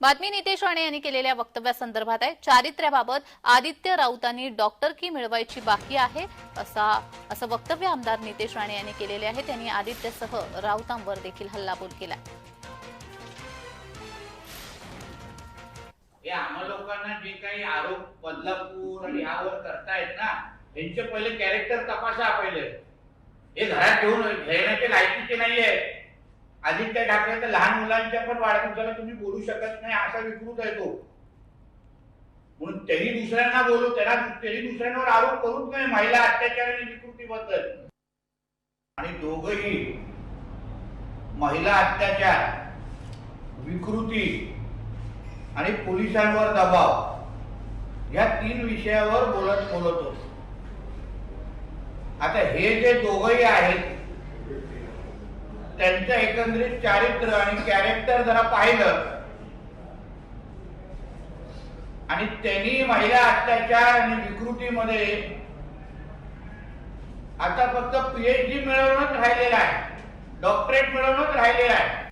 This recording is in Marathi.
बातमी नितेश राणे यांनी केलेल्या वक्तव्यासंदर्भात आहे. चारित्र्याबाबत आदित्य राऊतांनी डॉक्टर की मिळवायची बाकी आहे असा असं वक्तव्य आमदार नितेश राणे यांनी केलेले आहे. त्यांनी आदित्यसह राऊतांवर देखील हल्लाबोल केला. आम्हा लोकांना जे काही आरोप बदलापूर आणि यावर करतायत ना यांचे पहिले कॅरेक्टर तपासा पहिले. हे घरात घेऊन घेण्याचे लायकीचे नाहीये. आदित्य ठाकरे तर लहान मुलांच्या पण वाढदिवसाला तुम्ही बोलू शकत नाही असा विकृत आहे तो. म्हणून त्यांनी दुसऱ्यांना बोलू त्यांना त्यांनी दुसऱ्यांवर आरोप करूच नाही महिला अत्याचार आणि विकृतीबद्दल. आणि दोघही महिला अत्याचार विकृती आणि पोलिसांवर दबाव या तीन विषयावर बोलत बोलत होतो. आता हे जे दोघही आहेत त्यांचं एकंदरीत चारित्र्य आणि कॅरेक्टर जरा पाहिलं. आणि त्यांनी महिला अत्याचार आणि विकृतीमध्ये आता फक्त पीएचडी मिळवणंच राहिलेला आहे. डॉक्टरेट मिळवणंच राहिलेलं आहे.